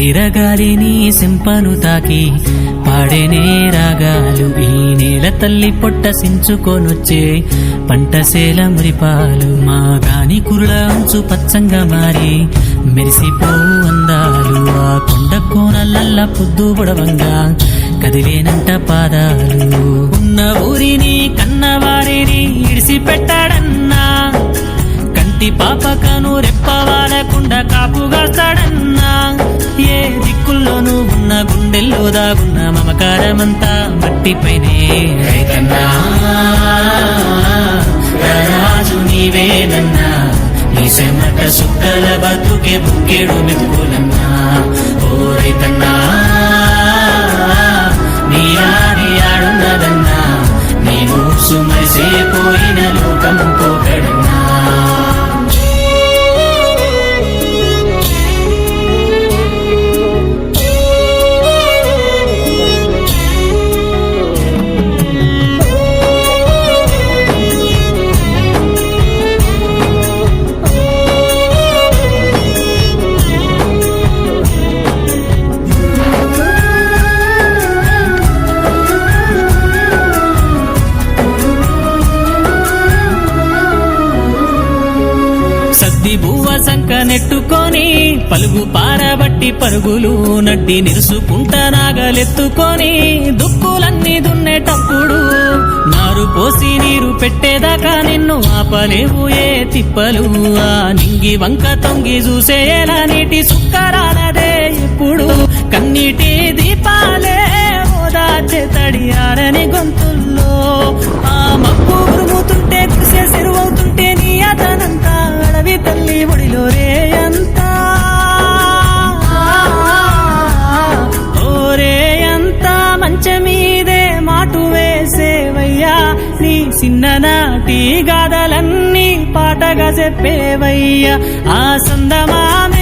వీరగాలిని సింపను తాకి పాడేనే రాగాలు ఈ నేల తల్లి పొట్ట సించుకొనొచ్చే పంటసేల మురిపాలు. మా గాని కురుల అంచు పచ్చంగా మారి మెరిసిపోవు అందాలు. ఆ కొండ కోనలల్ల పొద్దు గొడవంగా కదిలేనంట పాదాలు. ఉన్న ఊరిని కన్నవారిని ఇడిసి పెట్టాడన్నా కంటి పాపకను రెప్పవాలకుండా కాపుగాస్తాడన్నా. దిక్కుల్లోనూ ఉన్న గుండెల్లో దాగున్న మమకారమంతా మట్టిపైనే. రైతన్నా రాజు నీవేనన్నా నీ సెమట సుక్కల బతుకే బుక్కేడు మెతుకులన్నా ఓ రైతన్నా సంక నెట్టుకొని పలుగు పారబట్టి పరుగులు నడ్డి నిరుసుకుంట నాగలెత్తుకొని దుక్కులన్నీ దున్నేటప్పుడు నారు పోసి నీరు పెట్టేదాకా నిన్ను ఆపలేవు ఏ తిప్పలు. ఆ నింగి వంక తొంగి చూసేలా నీటి సుక్కరాలదే రే అంతా. ఓరే అంతా మంచమీదే మాటు వేసేవయ్యా. నీ చిన్ననాటి గాథలన్నీ పాటగా చెప్పేవయ్యా. ఆ సందమామే